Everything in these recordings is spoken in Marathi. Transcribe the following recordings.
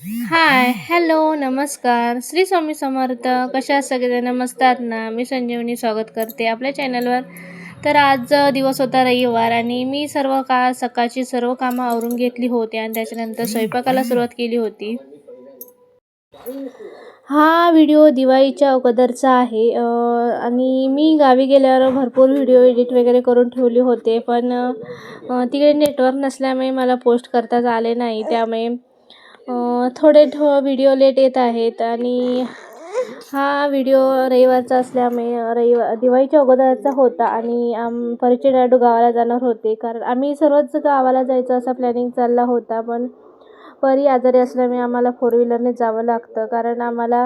हाय हॅलो नमस्कार. श्री स्वामी समर्थ. कशा सगळे? सगळेजण ना मी संजीवनी स्वागत करते आपल्या चॅनलवर. तर आज दिवस होता रविवार आणि मी सर्व का सकाळची सर्व कामं आवरून घेतली होती आणि त्याच्यानंतर स्वयंपाकाला सुरुवात केली होती. हा व्हिडिओ दिवाळीच्या अगोदरचा आहे. आणि मी गावी गेल्यावर भरपूर व्हिडिओ एडिट वगैरे करून ठेवले होते. पण तिकडे नेटवर्क नसल्यामुळे मला पोस्ट करताच आले नाही. त्यामुळे थोडे ठो व्हिडिओ लेट येत आहेत आणि हा व्हिडिओ रविवारचा असल्यामुळे रविवार दिवाळीच्या अगोदरचा होता आणि आम परिचय डाडू गावाला जाणार होते. कारण आम्ही सर्वच गावाला जायचं असा प्लॅनिंग चालला होता पण परी आजारी असल्यामुळे आम्हाला फोर व्हीलरने जावं लागतं. कारण आम्हाला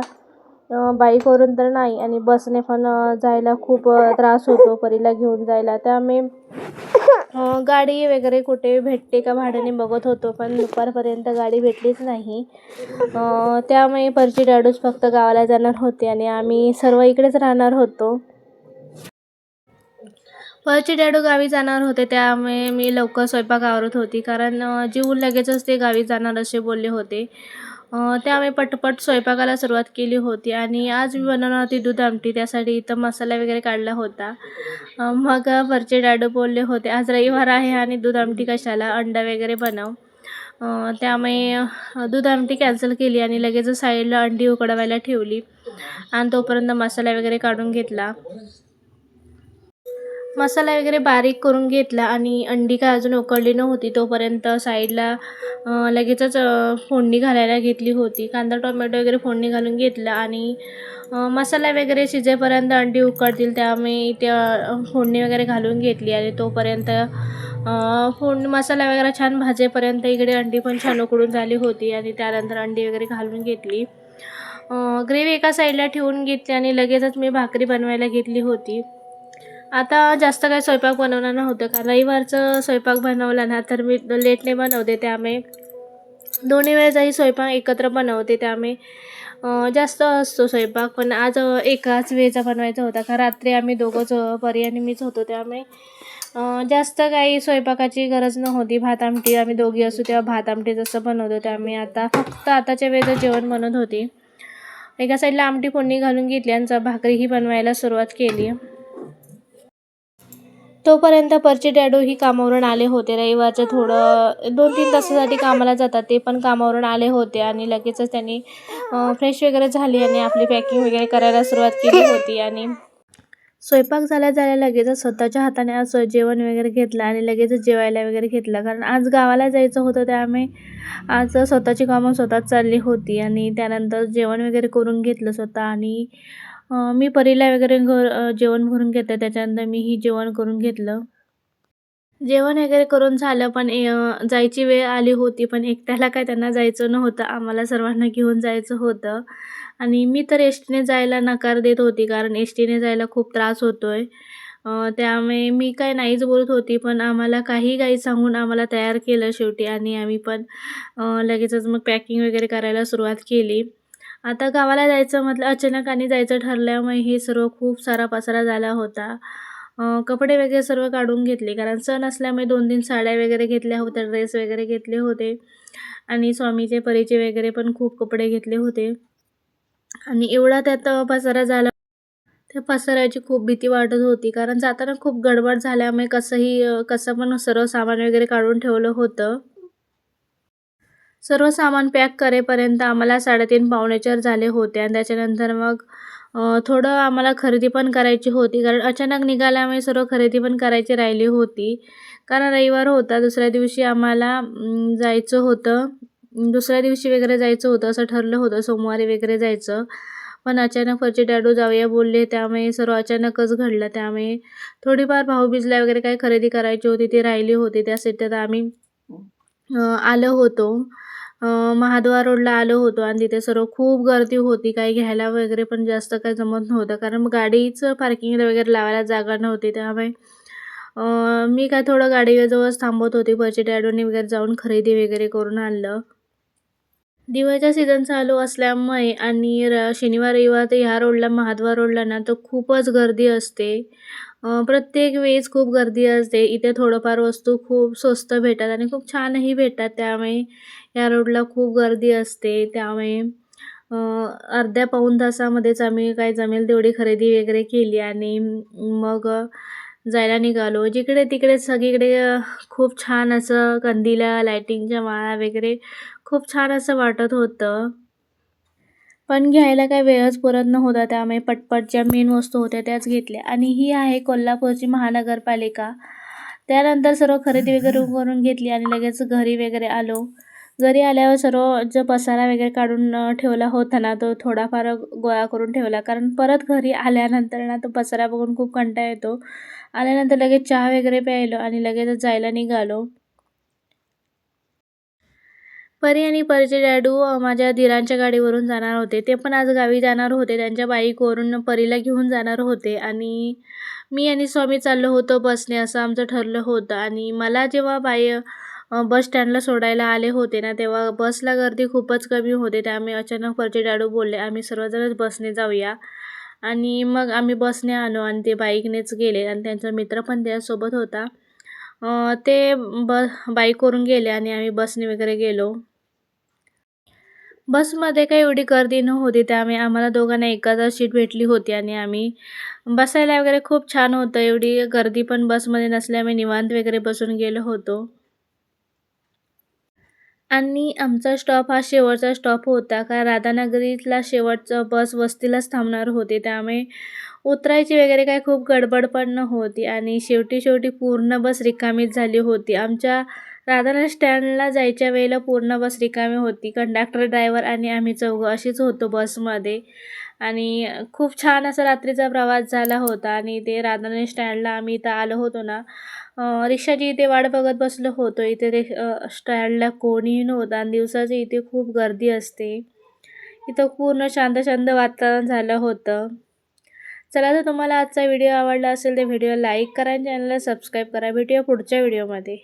बाईकवरून तर नाही आणि बसने पण जायला खूप त्रास होतो परीला घेऊन जायला. त्यामुळे गाडी वगैरे कुठे भेटते का भाड्याने बघत होतो पण दुपारपर्यंत गाडी भेटलीच नाही. त्यामुळे परची डॅडूच फक्त गावाला जाणार होते आणि आम्ही सर्व इकडेच राहणार होतो. परची डॅडू गावी जाणार होते त्यामुळे मी लवकर स्वयंपाक आवरत होती कारण जीव लगेचच ते गावी जाणार असे बोलले होते. त्यामुळे पटपट स्वयंपाकाला सुरुवात केली होती आणि आज मी बनवणार होती दूध आमटी. त्यासाठी इथं मसाला वगैरे काढला होता. मग वरचे डॅडू बोलले होते आज रविवार आहे आणि दूध आमटी कशाला? अंडा वगैरे बनव. त्यामुळे दूध आमटी कॅन्सल केली आणि लगेच साईडला अंडी उकडवायला ठेवली. आणि तोपर्यंत मसाला वगैरे काढून घेतला. मसाला वगैरे बारीक करून घेतला आणि अंडी काय अजून उकळली नव्हती तोपर्यंत साईडला लगेचच फोडणी घालायला घेतली होती. कांदा टोमॅटो वगैरे फोडणी घालून घेतला आणि मसाला वगैरे शिजेपर्यंत अंडी उकडतील त्यामुळे त्या फोडणी वगैरे घालून घेतली आणि तोपर्यंत फोडणी मसाला वगैरे छान भाजेपर्यंत इकडे अंडी पण छान उकडून झाली होती आणि त्यानंतर अंडी वगैरे घालून घेतली. ग्रेव्ही एका साईडला ठेवून घेतली आणि लगेचच मी भाकरी बनवायला घेतली होती. आता जास्त काही स्वयंपाक बनवणार नव्हतं. कारण रविवारचं स्वयंपाक बनवला ना तर मी लेटने बनवते त्यामुळे. दोन्ही वेळेचाही स्वयंपाक एकत्र बनवते त्यामुळे. आम्ही जास्त असतो स्वयंपाक पण आज एकाच वेळेचा बनवायचा होता. कारण रात्री आम्ही दोघंच पर्याने मीच होतो त्यामुळे. जास्त काही स्वयंपाकाची गरज नव्हती. भात आमटी आम्ही दोघी असू तेव्हा भात आमटी जसं बनवतो त्यामुळे. आता फक्त आताच्या वेळेचं जेवण बनवत होती. एका साईडला आमटी फोडणी घालून घेतली आणि भाकरीही बनवायला सुरुवात केली. तोपर्यंत परचे डॅडू ही कामावरून आले होते. रविवारचं थोडं दोन तीन तासासाठी कामाला जातात. ते पण कामावरून आले होते आणि लगेचच त्यांनी फ्रेश वगैरे झाली आणि आपली पॅकिंग वगैरे करायला सुरुवात केली होती आणि स्वयंपाक झाल्या झाल्या लगेचच स्वतःच्या हाताने आज जेवण वगैरे घेतलं आणि लगेचच जेवायला वगैरे घेतलं. कारण आज गावाला जायचं होतं त्यामुळे आज स्वतःची कामं स्वतःच चालली होती आणि त्यानंतर जेवण वगैरे करून घेतलं स्वतः आणि मी परीला वगैरे घर जेवण भरून घेतलं त्याच्यानंतर मीही जेवण करून घेतलं. जेवण वगैरे करून झालं पण जायची वेळ आली होती पण एकट्याला काय त्यांना जायचं नव्हतं. आम्हाला सर्वांना घेऊन जायचं होतं. आणि मी तर एस टीने जायला नकार देत होती कारण एस टीने जायला खूप त्रास होतो आहे त्यामुळे मी काय नाहीच बोलत होती पण आम्हाला काही काही सांगून आम्हाला तयार केलं शेवटी. आणि आम्ही पण लगेचच मग पॅकिंग वगैरे करायला सुरुवात केली. आता गावाला जायचं म्हटलं अचानक आणि जायचं ठरल्यामुळे हे सर्व खूप सारा पसारा झाला होता. कपडे वगैरे सर्व काढून घेतले कारण सण असल्यामुळे दोन तीन साड्या वगैरे घेतल्या होत्या ड्रेस वगैरे घेतले होते. आणि स्वामीचे परिचय वगैरे पण खूप कपडे घेतले होते. आणि एवढा त्यात पसारा झाला त्या पसाराची खूप भीती वाटत होती. कारण जाताना खूप गडबड झाल्यामुळे कसंही कसं पण सर्व सामान वगैरे काढून ठेवलं होतं. सर्व सामान पॅक करेपर्यंत आम्हाला साडेतीन पावणे चार झाले होते. आणि त्याच्यानंतर मग थोडं आम्हाला खरेदी पण करायची होती. कारण अचानक निघाल्यामुळे सर्व खरेदी पण करायची राहिली होती. कारण रविवार होता. दुसऱ्या दिवशी आम्हाला जायचं होतं. दुसऱ्या दिवशी वगैरे जायचं होतं. असं ठरलं होतं. सोमवारी वगैरे जायचं. पण अचानक फरचे डॅडू जाऊया बोलले. त्यामुळे सर्व अचानकच घडलं. त्यामुळे थोडीफार भाऊबीजला वगैरे काही खरेदी करायची होती ती राहिली होती. त्या आता आम्ही आलं आलो होतो. महाद्वार रोडला आलो होतो आणि तिथे सर्व खूप गर्दी होती. काही घ्यायला वगैरे पण जास्त काही जमत नव्हतं. कारण गाडीचं पार्किंगला वगैरे लावायला जागा नव्हती. त्यामुळे मी काय थोडं गाडीजवळच थांबत होती. बचे डॅडोनी वगैरे जाऊन खरेदी वगैरे करून आणलं. दिवाळीचा सीझन चालू असल्यामुळे आणि र शनिवार रविवार तर ह्या रोडला महाद्वार रोडला ना तर खूपच गर्दी असते. प्रत्येक वेळेस खूप गर्दी असते. इथे थोडंफार वस्तू खूप स्वस्त भेटतात आणि खूप छानही भेटतात त्यामुळे या रोडला खूप गर्दी असते. त्यामुळे अर्ध्या पाऊण तासामध्येच आम्ही काय जमेल तेवढी खरेदी वगैरे केली आणि मग जायला निघालो. जिकडे तिकडे सगळीकडे खूप छान असं कंदिला लायटिंगच्या माळा वगैरे खूप छान असं वाटत होतं. पण घ्यायला काही वेळच पुरत नव्हता त्यामुळे पटपट ज्या मेन वस्तू होत्या त्याच घेतल्या. आणि ही आहे कोल्हापूरची महानगरपालिका. त्यानंतर सर्व खरेदी वगैरे करून घेतली आणि लगेच घरी वगैरे आलो. घरी आल्यावर सर्व जो पसारा वगैरे काढून ठेवला होता ना तो थोडाफार गोळा करून ठेवला. कारण परत घरी आल्यानंतर ना तो पसारा बघून खूप कंटाळा येतो. आल्यानंतर लगेच चहा वगैरे प्यायलो आणि लगेच जायला निघालो. परी आणि परीचे डॅडू माझ्या दिरांच्या गाडीवरून जाणार होते. ते पण आज गावी जाणार होते. त्यांच्या बाईकवरून परीला घेऊन जाणार होते. आणि मी आणि स्वामी चाललो होतो बसने असं आमचं ठरलं होतं. आणि मला जेव्हा बाई बस स्टँडला सोडायला आले होते ना तेव्हा बसला गर्दी खूपच कमी होते. त्यामुळे अचानक परीचे डॅडू बोलले आम्ही सर्वजणच बसने जाऊया. आणि मग आम्ही बसने आलो आणि ते बाईकनेच गेले आणि त्यांचा मित्र पण त्यासोबत होता. ते ब बाईकवरून गेले आणि आम्ही बसने वगैरे गेलो. बसमध्ये काही एवढी गर्दी नव्हती त्यामुळे आम्हाला दोघांना एकाच सीट भेटली होती आणि आम्ही बसायला वगैरे खूप छान होतं. एवढी गर्दी पण बसमध्ये नसल्यामुळे निवांत वगैरे बसून गेलो होतो. आणि आमचा स्टॉप हा शेवटचा स्टॉप होता कारण राधानगरीतला शेवटचं बस वस्तीलाच थांबणार होते. त्यामुळे उतरायची वगैरे काही खूप गडबड पण नव्हती आणि शेवटी शेवटी पूर्ण बस रिकामीच झाली होती. आमच्या राधानगरी स्टँडला जायच्या वेळेला पूर्ण बस रिकामी होती. कंडक्टर ड्रायव्हर आणि आम्ही चौघं अशीच होतो बसमध्ये. आणि खूप छान असा रात्रीचा प्रवास झाला होता आणि ते राधानगरी स्टँडला आम्ही इथं आलो होतो ना रिक्षाची इथे वाट बघत बसलो होतो. इथे रे स्टँडला कोणीही नव्हतं आणि दिवसाची इथे खूप गर्दी असते. इथं पूर्ण शांत शांत वातावरण झालं होतं. चला तर तुम्हाला आजचा व्हिडिओ आवडला असेल तर व्हिडिओ लाईक करा आणि चॅनलला सबस्क्राईब करा. भेटूया पुढच्या व्हिडिओमध्ये.